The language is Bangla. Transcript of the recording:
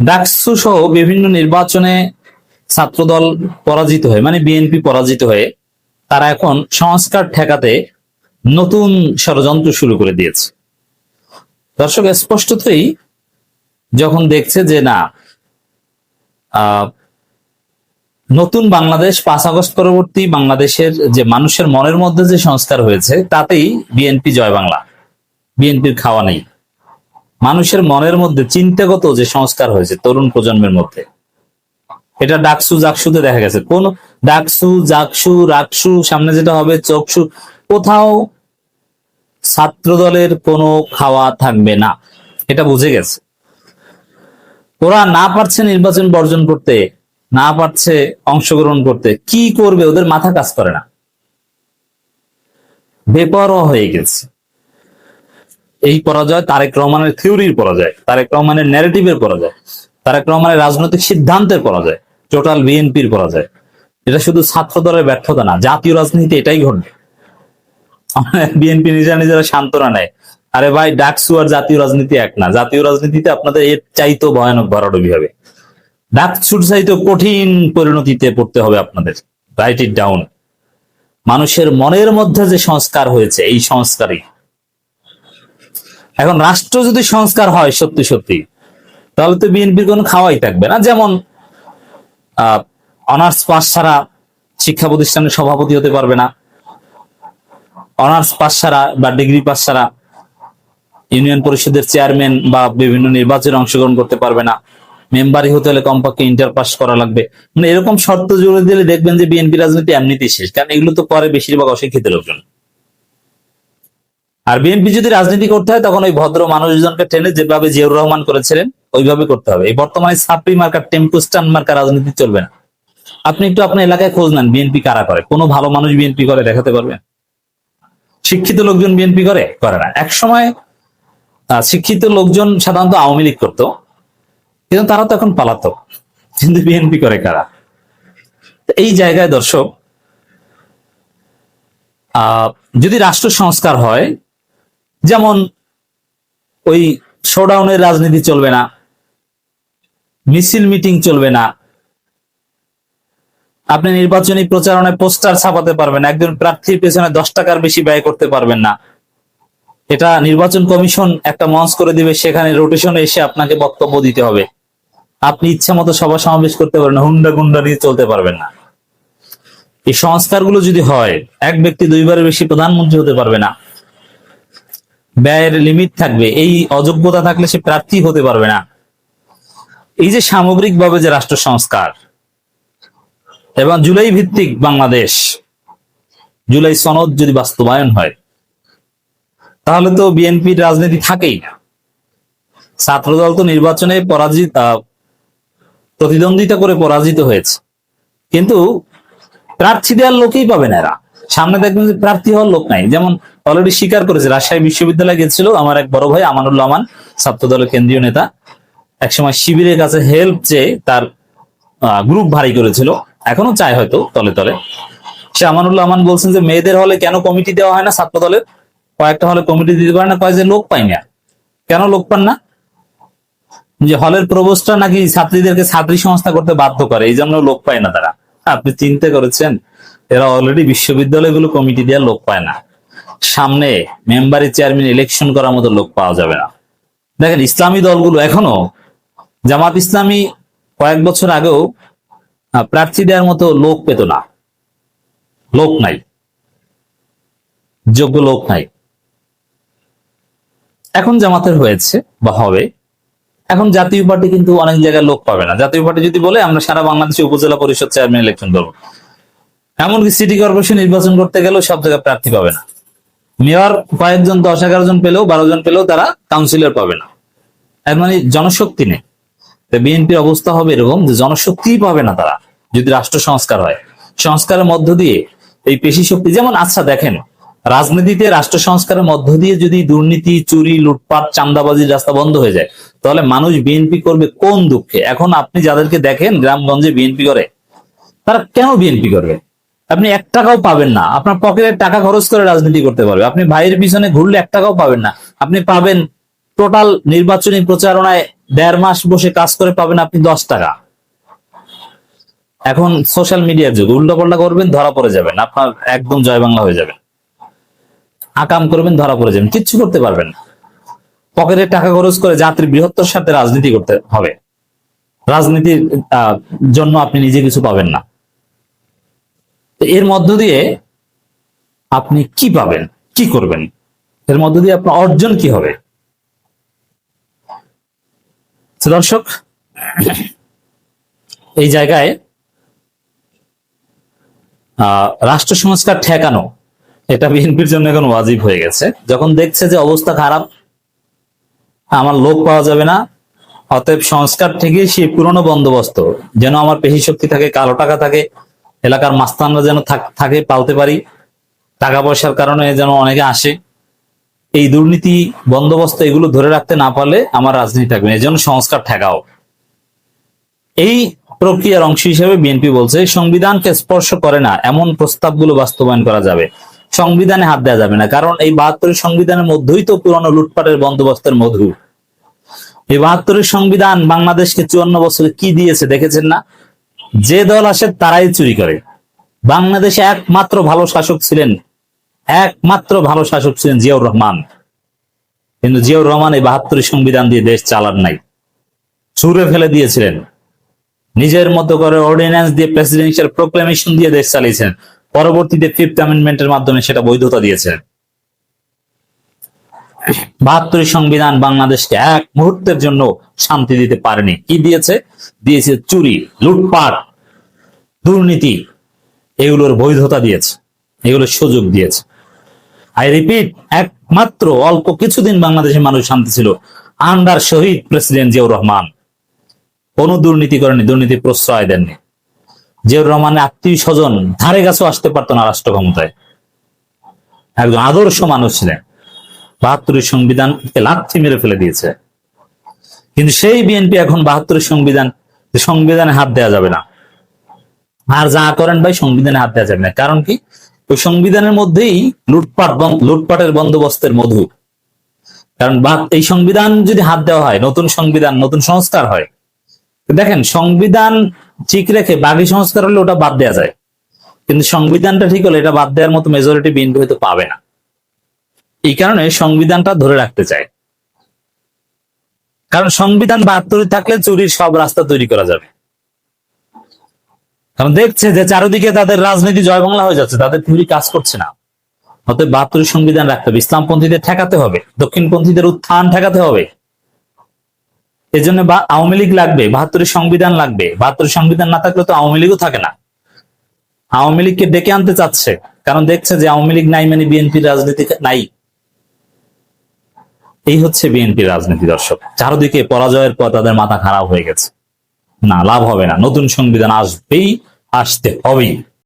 ডাকসু সহ বিভিন্ন নির্বাচনে ছাত্রদল পরাজিত হয়ে মানে বিএনপি পরাজিত হয়ে, তারা এখন সংস্কার ঠেকাতে নতুন ষড়যন্ত্র শুরু করে দিয়েছে। দর্শক, স্পষ্টতই যখন দেখছে যে না নতুন বাংলাদেশ, পাঁচ আগস্ট পরবর্তী বাংলাদেশের যে মানুষের মনের মধ্যে যে সংস্কার হয়েছে, তাতেই বিএনপি জয় বাংলা। বিএনপির খাওয়া নেই। মানুষের মনের মধ্যে চিন্তাগত যে সংস্কার হয়েছে তরুণ প্রজন্মের মধ্যে, এটা ডাকসু জাকসুতে দেখা গেছে। কোন ডাকসু, জাকসু, রাকসু, সামনে যেটা হবে চকসু, কোথাও ছাত্র দলের কোনো খাওয়া থাকবে না। এটা বুঝে গেছে। ওরা না পারছে নির্বাচন বর্জন করতে, না পারছে অংশগ্রহণ করতে, কি করবে ওদের মাথা কাজ করে না। বেপরোয়া হয়ে গেছে। এই পরাজয় তারেক রহমানের থিওরির পরাজয়, তারেক রহমানের ন্যারেটিভের পরাজয়, তারেক রহমানের রাজনৈতিক সিদ্ধান্তের পরাজয় টোটাল বিএনপির পরাজয়। এটা শুধু ছাত্র দলের ব্যর্থতা না, জাতীয় রাজনীতি এটাই ঘটবে। বিএনপি নিজেরা নিজেরা সান্ত্বনা নেয় আরে ভাই, ডাকসু আর জাতীয় রাজনীতি এক না। জাতীয় রাজনীতিতে আপনাদের এর চাইতেও ভয়ানক ভরাডুবি হবে। ডাকসুর চাইতেও কঠিন পরিণতিতে পড়তে হবে আপনাদের। রাইট ইট ডাউন মানুষের মনের মধ্যে যে সংস্কার হয়েছে, এই সংস্কারই। এখন রাষ্ট্র যদি সংস্কার হয় সত্যি সত্যি, তাহলে তো বিএনপির কোনো খাওয়াই থাকবে না। যেমন অনার্স পাস ছাড়া শিক্ষা প্রতিষ্ঠানের সভাপতি হতে পারবে না। অনার্স পাস ছাড়া বা ডিগ্রি পাস ছাড়া ইউনিয়ন পরিষদের চেয়ারম্যান বা বিভিন্ন নির্বাচনে অংশগ্রহণ করতে পারবে না। মেম্বারই হতে হলে কমপক্ষে ইন্টার পাস করা লাগবে। মানে এরকম শর্ত জুড়ে দিলে দেখবেন যে বিএনপি রাজনীতি এমনিতেই শেষ। কারণ এগুলো তো করে বেশিরভাগ অশিক্ষিত লোকজন। আর বিএনপি যদি রাজনীতি করতে হয় তখন ওই ভদ্র মানুষজনকে টেনে যেভাবে জিয়াউর রহমান করেছিলেন ওইভাবে করতে হবে। এই বর্তমানে ছাপড়ি মার্কা টেম্পুস্টান মার্কা রাজনীতি চলবে না। আপনি একটু আপনার এলাকায় খোঁজ নেন বিএনপি কারা করে। কোনো ভালো মানুষ বিএনপি করে দেখাতে পারবেন শিক্ষিত লোকজন বিএনপি করে? করে না। এক সময় শিক্ষিত লোকজন সাধারণত আওয়ামী লীগ করতো কিন্তু তারা তো এখন পালাতক। কিন্তু বিএনপি করে কারা? এই জায়গায় দর্শক আহ, যদি রাষ্ট্র সংস্কার হয় যেমন ওই শোডাউনের রাজনীতি চলবে না, মিছিল মিটিং চলবে না, আপনি নির্বাচনী প্রচারণায় পোস্টার ছাপাতে পারবেন একজন প্রার্থীর পেছনে দশ টাকার বেশি ব্যয় করতে পারবেন না। এটা নির্বাচন কমিশন একটা মঞ্চ করে দিবে, সেখানে রোটেশনে এসে আপনাকে বক্তব্য দিতে হবে। আপনি ইচ্ছা মতো সভা সমাবেশ করতে পারবেন হুন্ডা গুন্ডা নিয়ে চলতে পারবেন না। এই সংস্কারগুলো যদি হয়, এক ব্যক্তি দুইবারের বেশি প্রধানমন্ত্রী হতে পারবে না। ব্যয়ের লিমিট থাকবে, এই অযোগ্যতা থাকলে সে প্রার্থী হতে পারবে না। এই যে সামগ্রিকভাবে যে রাষ্ট্র সংস্কার, এবং জুলাই ভিত্তিক বাংলাদেশ, জুলাই সনদ যদি বাস্তবায়ন হয়, তাহলে তো বিএনপির রাজনীতি থাকেই না। ছাত্রদল তো নির্বাচনে পরাজিত প্রতিদ্বন্দ্বিতা করে পরাজিত হয়েছে। কিন্তু প্রার্থী দেওয়ার লোকেই পাবে না এরা। সামনে দেখবেন যে প্রার্থী হওয়ার লোক নাই। যেমন অলরেডি স্বীকার করেছে, রাজশাহী বিশ্ববিদ্যালয়ে গেছিল আমার এক বড় ভাই আমানুল্লাহ আমান ছাত্র দলের কেন্দ্রীয় নেতা। একসময় শিবিরের কাছে হেল্প চেয়ে তার গ্রুপ ভারী করেছিল। এখনও চায় হয়তো তলে তলে। সে আমানুল্লাহ আমান বলছেন যে, মেয়েদের হলে কেন কমিটি দেওয়া হয় না ছাত্র দলের কয়েকটা হলে কমিটি দিতে পারে না, কয় যে লোক পাই না। কেন লোক পান না? যে হলের প্রবোস্টটা নাকি ছাত্রীদেরকে ছাত্রী সংস্থা করতে বাধ্য করে, এই জন্য লোক পায় না তারা। আপনি চিন্তা করেছেন? এরা অলরেডি বিশ্ববিদ্যালয়গুলো কমিটি দেওয়ার লোক পায় না। সামনে মেম্বারি চেয়ারম্যান ইলেকশন করার মতো লোক পাওয়া যাবে না। দেখেন, ইসলামী দলগুলো এখনও জামাত ইসলামী কয়েক বছর আগেও প্রার্থী দেওয়ার মতো লোক পেত না। লোক নাই। যোগ্য লোক নাই। এখন জামাতের হয়েছে বা হবে। এখন জাতীয় পার্টি কিন্তু অনেক জায়গায় লোক পাবে না। জাতীয় পার্টি যদি বলে, আমরা সারা বাংলাদেশে উপজেলা পরিষদ চেয়ারম্যান ইলেকশন করব। এমনকি সিটি কর্পোরেশন নির্বাচন করতে গেলেও সব জায়গায় প্রার্থী পাবে না। মেয়র কয়েকজন, দশ, এগারো জন পেলেও, বারো জন পেলেও তারা কাউন্সিলর পাবে না। এর মানে জনশক্তি নেই। বিএনপির অবস্থা হবে এরকম যে জনশক্তিই পাবে না তারা, যদি রাষ্ট্র সংস্কার হয়। সংস্কারের মধ্য দিয়ে এই পেশি শক্তি, যেমন আচ্ছা দেখেন, রাজনীতিতে রাষ্ট্র সংস্কারের মধ্য দিয়ে যদি দুর্নীতি, চুরি, লুটপাট চান্দাবাজির রাস্তা বন্ধ হয়ে যায়, তাহলে মানুষ বিএনপি করবে কোন দুঃখে? এখন আপনি যাদেরকে দেখেন গ্রামগঞ্জে বিএনপি করে, তারা কেন বিএনপি করবে? আপনি এক টাকাও পাবেন না। আপনার পকেটের টাকা খরচ করে রাজনীতি করতে পারবে। আপনি ভাইয়ের পিছনে ঘুরলে এক টাকাও পাবেন না। আপনি পাবেন টোটাল নির্বাচনী প্রচারণায় দেড় মাস বসে কাজ করে পাবেন আপনি দশ টাকা। এখন সোশ্যাল মিডিয়ার যুগ উল্টো পাল্টা করবেন, ধরা পড়ে যাবেন। আপনার একদম জয় বাংলা হয়ে যাবেন আকাম করবেন, ধরা পড়ে যাবেন। কিচ্ছু করতে পারবেন না। পকেটে টাকা খরচ করে জাতির বৃহত্তর সাথে রাজনীতি করতে হবে। রাজনীতির জন্য আপনি নিজে কিছু পাবেন না। তো এর মধ্য দিয়ে আপনি কি পাবেন? কি করবেন? এর মধ্য দিয়ে আপনার অর্জন কি হবে? দর্শক, এই জায়গায় রাষ্ট্র সংস্কার ঠেকানো, এটা বিএনপির জন্য এখন ওয়াজিব হয়ে গেছে। যখন দেখছে যে অবস্থা খারাপ, আমার লোক পাওয়া যাবে না, অতএব সংস্কার থেকে সেই পুরনো বন্দোবস্ত, যেন আমার পেশি শক্তি থাকে, কালো টাকা থাকে এলাকার মাস্তানরা যেন থাকে পালতে পারি। টাকা পয়সার কারণে যেন অনেকে আসে। এই দুর্নীতি, বন্দোবস্ত এগুলো ধরে রাখতে না পারলে আমার রাজনীতি থাকবে না। এই জন্য সংস্কার ঠেকাও। এই প্রক্রিয়ার অংশ হিসেবে বিএনপি বলছে, সংবিধানকে স্পর্শ করে না, এমন প্রস্তাবগুলো বাস্তবায়ন করা যাবে। সংবিধানে হাত দেওয়া যাবে না, কারণ এই বাহাত্তরের সংবিধানের মধ্যেই তো পুরনো লুটপাটের বন্দোবস্তের মধু। এই বাহাত্তরের সংবিধান বাংলাদেশকে চুয়ান্ন বছরে কি দিয়েছে, দেখেছেন না? যে দল আসে তারাই চুরি করে। বাংলাদেশে একমাত্র ভালো শাসক ছিলেন, একমাত্র ভালো শাসক ছিলেন জিয়াউর রহমান। কিন্তু জিয়াউর রহমান এই বাহাত্তরের সংবিধান দিয়ে দেশ চালান নাই। ছুড়ে ফেলে দিয়েছিলেন। নিজের মতো করে অর্ডিন্যান্স দিয়ে প্রেসিডেন্সিয়াল প্রোক্লেমেশন দিয়ে দেশ চালিয়েছেন। পরবর্তীতে ফিফথ অ্যামেন্ডমেন্টের মাধ্যমে সেটা বৈধতা দিয়েছেন। বাহাত্তরের সংবিধান বাংলাদেশকে এক মুহূর্তের জন্য শান্তি দিতে পারেনি। কি দিয়েছে? দিয়েছে চুরি, লুটপাট, দুর্নীতি। এগুলোর বৈধতা দিয়েছে, এগুলোর সুযোগ দিয়েছে। আই রিপিট, একমাত্র অল্প কিছুদিন বাংলাদেশের মানুষ শান্তি ছিল। আন্ডার শহীদ প্রেসিডেন্ট জিয়াউর রহমান। কোনো দুর্নীতি করেনি, দুর্নীতি প্রশ্রয় দেননি। জিয়াউর রহমানের আত্মীয় স্বজন ধারে কাছেও আসতে পারতো না রাষ্ট্র ক্ষমতায় একজন আদর্শ মানুষ ছিলেন। বাহাত্তরের সংবিধানকে লাথি মেরে ফেলে দিয়েছে। কিন্তু সেই বিএনপি এখন বাহাত্তরের সংবিধান, সংবিধানে হাত দেওয়া যাবে না। আর যা করেন ভাই, সংবিধানে হাত দেওয়া যাবে না। কারণ কি? ওই সংবিধানের মধ্যেই লুটপাট লুটপাটের বন্দোবস্তের মধু। কারণ এই সংবিধান যদি হাত দেওয়া হয়, নতুন সংবিধান, নতুন সংস্কার হয় দেখেন, সংবিধান ঠিক রেখে বাকি সংস্কার হলে ওটা বাদ দেওয়া যায়। কিন্তু সংবিধানটা ঠিক হলে এটা বাদ দেওয়ার মতো মেজরিটি বিএনপি হয়তো পাবে না। এই কারণে সংবিধানটা ধরে রাখতে চায়। কারণ সংবিধান বাহাত্তরে থাকলে চুরির সব রাস্তা তৈরি করা যাবে। কারণ দেখছে যে চারিদিকে তাদের রাজনীতি জয় বাংলা হয়ে যাচ্ছে, তাদের থিওরি কাজ করছে না। অতএব বাহাত্তরের সংবিধান রাখতে হবে। ইসলামপন্থীদের ঠেকাতে হবে, দক্ষিণপন্থীদের উত্থান ঠেকাতে হবে। এজন্য বা আওয়ামী লীগ লাগবে বাহাত্তরের সংবিধান লাগবে। বাহাত্তরের সংবিধান না থাকলে তো আওয়ামী লীগও থাকে না। আওয়ামী লীগকে ডেকে আনতে চাচ্ছে, কারণ দেখছে যে আওয়ামী লীগ নাই মানে বিএনপির রাজনীতি নাই। এই হচ্ছে বিএনপির রাজনীতি দর্শক। চারদিকে পরাজয়ের পর তাদের মাথা খারাপ হয়ে গেছে। না, লাভ হবে না। নতুন সংবিধান আসবেই, আসতে হবেই।